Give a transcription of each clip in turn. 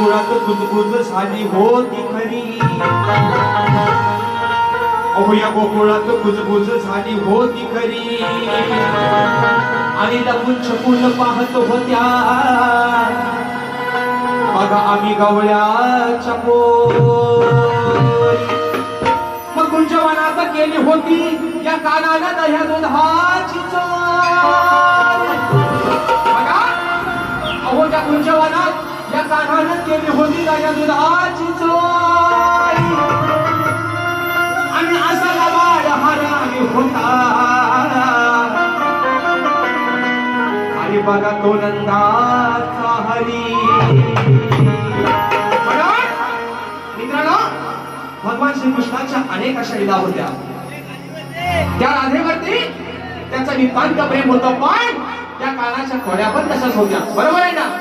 गोकुळात कुजबुज झाली होती खरी. अहो या गोकुळात गुजबुज झाली होती खरी. आणि लपून छपून पाहत होत्या. बघा आम्ही गवळ्याच्या पोरी. मग तुमच्या मनात केली होती. या कानाला दह्या दुधाची चोर मेहनत केली होती दह्या दुधाची चोर. आणि असा लबाड हरामी होता. आणि बघा तो नंदाचा हरी. मित्रांनो भगवान श्रीकृष्णाच्या अनेक अशा लिला होत्या. त्या राधेवरती त्याचं नितांत प्रेम होतं पण त्या कानाच्या खोड्या पण तशाच होत्या. बरोबर आहे ना?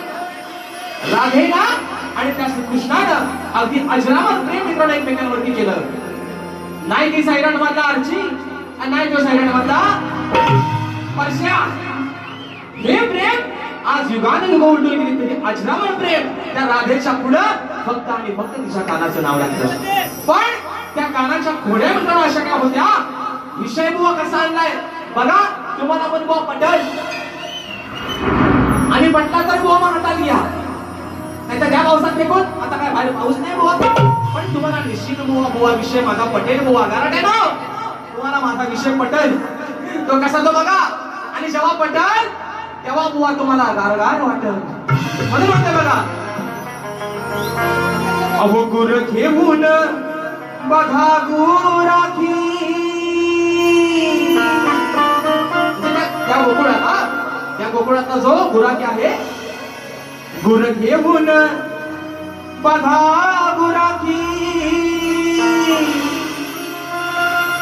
राधेला आणि त्या कृष्णानं अगदी अजरामर प्रेम मित्रांना एकमेकांवरती केलं. नाही ती सायरण मधला अर्ची आणि नाही तो सायरण मधला परश्या. हे प्रेम आज युगान युग उलटून गेली तरी अजरामर प्रेम त्या राधेच्या पुढं फक्त आणि फक्त तिच्या कानाचं नाव लागतं. पण त्या कानाच्या खोड्या मित्रांना अशा काय होत्या? विषय बुवा कसा आणलाय? बघा तुम्हाला पण बुवा पटल. आणि पटला तर बुवा म्हणता हातात घ्या नाही तर त्या पावसात फेकून आता काय भारी पाऊस नाही बुवा. पण तुम्हाला निश्चित बुवा बुवा विषय माझा पटेल बुवा. कारण आहे ना तुम्हाला माझा विषय पटेल. तो कसा तो बघा. आणि जेव्हा पटेल तेव्हा बुवा तुम्हाला गारगार वाटेल. म्हणून म्हणते बघा. अहो गुर घेऊन बघा गुराखी. त्या- गोकुळात त्या गोकुळातला जो गुराखी आहे गुर घेऊन बघा गुराखी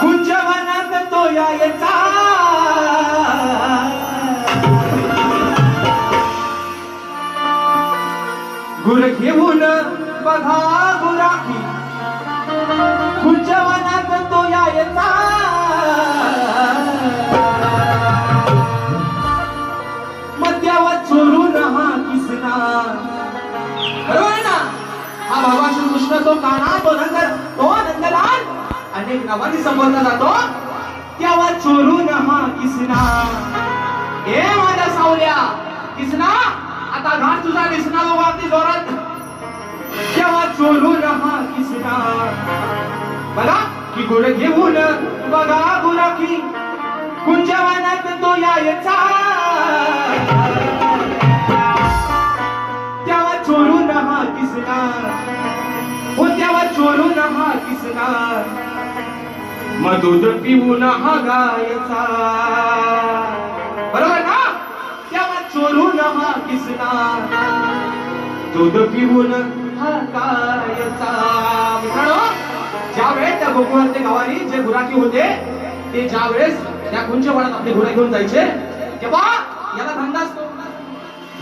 कुंजवनात तो यायचा. गुर घेऊन बघा अनेक संबोधला जातो? तेव्हा चोरून हा किसना. हे माझ्या सावल्या किसना. आता घाट तुझा दिसना बघा अगदी जोरात. तेव्हा चोरून हा किसना. बघा की गुड घेऊन बघा गुराखी कुंजवनात तो यायचा. मग दूध पिऊन हा गायचा. बरोबर ना? तेव्हा चोरून हा किसना दूध पिऊन हा गायचा. ज्या वेळेस त्या गोकुळातले गावानी जे गुराखी होते ते ज्या वेळेस त्या कुंजवनात आपले गुरा घेऊन जायचे तेव्हा याला धंदा असतो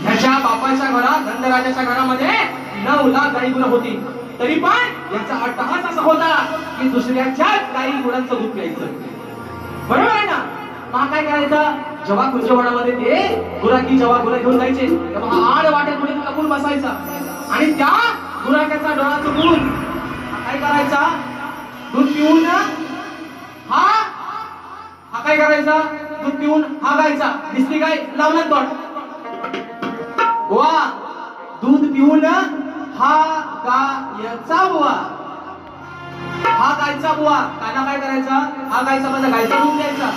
ह्याच्या बापाच्या घरात धनराजाच्या घरामध्ये नऊ लाख गाई गुण होती. तरी पण याचा अट्टहास असा होता की दुसऱ्याच्याच काही गुणांचं दूध प्यायचं बरोबर आहे ना? मग काय करायचं? जेव्हा कुंजवनामध्ये ते गुराखी जेव्हा गुरा घेऊन जायचे तेव्हा आड वाट्यात पुढे लपून बसायचा आणि त्या गुराख्याचा डोळा चुकून काय करायचा? दूध पिऊन हा हा काय करायचा? दूध पिऊन हा गायचा. दिसली काय? लावला तोंड. वा दूध पिऊन हा गायचा बुवा. हा गायचा बुवा. काना काय करायचा? हा गायचा माझा गायचा होऊन द्यायचा.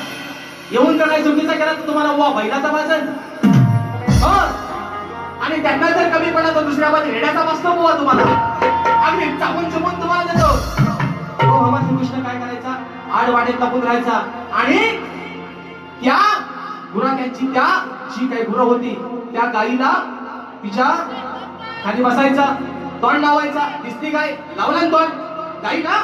येऊन जर काही चुकीचा केला तर तुम्हाला बुवा बैलाचा वाजन. हो? आणि त्यांना जर कमी पडला तर दुसऱ्या बाजू रेड्याचा बसतो बुवा तुम्हाला. अगदी चापून चुपून तुम्हाला देतो. हो, हो भगवान श्रीकृष्ण काय करायचा? आड वाटेत लपून राहायचा. आणि त्या गुरा त्यांची त्या जी काही गुरं होती त्या गाईला तिच्या खाली बसायचा तोंड लावायचा. दिसती गाय लावला तोंड? गाई का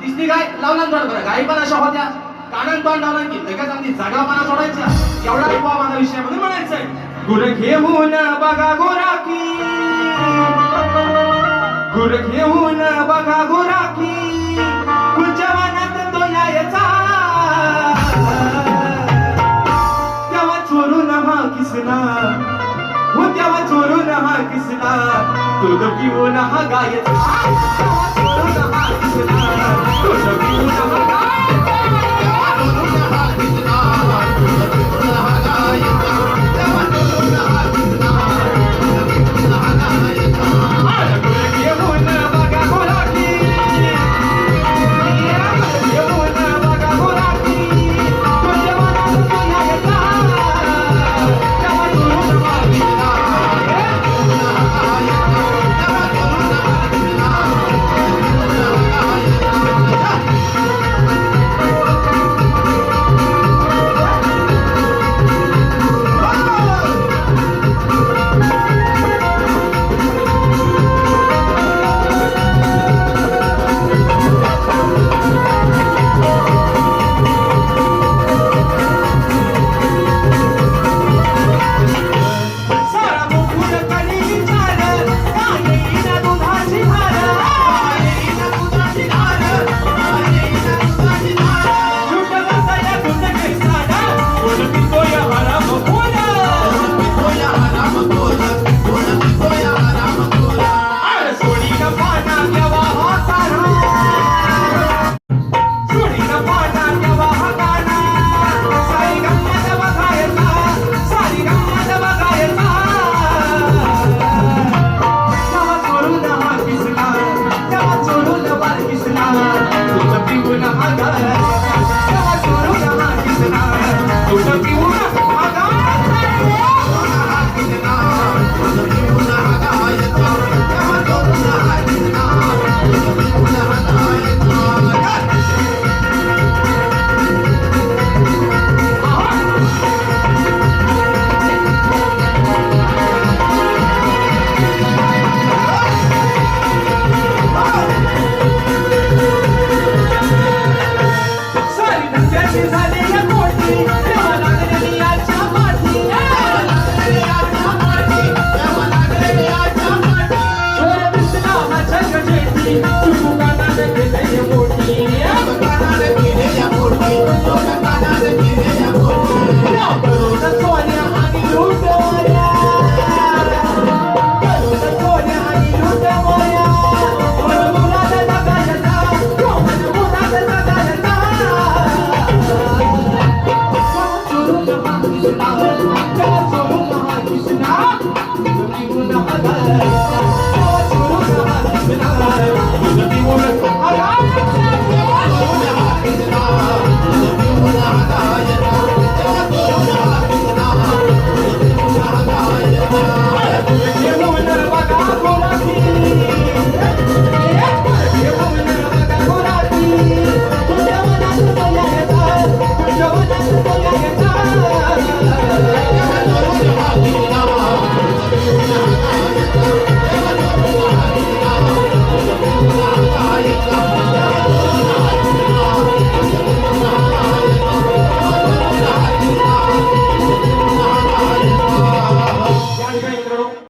दिसती गाय लावला तोंड बरं. गाई पण अशा होत्या. कानान तोंड लावला की लगेच अगदी जागापणा सोडायचा. एवढा बुवा माझा विषय म्हणून म्हणायचंय गुर घेऊन बघा गोराकी गुर घेऊन बघा गोराकी पिऊन हा दूध पिऊन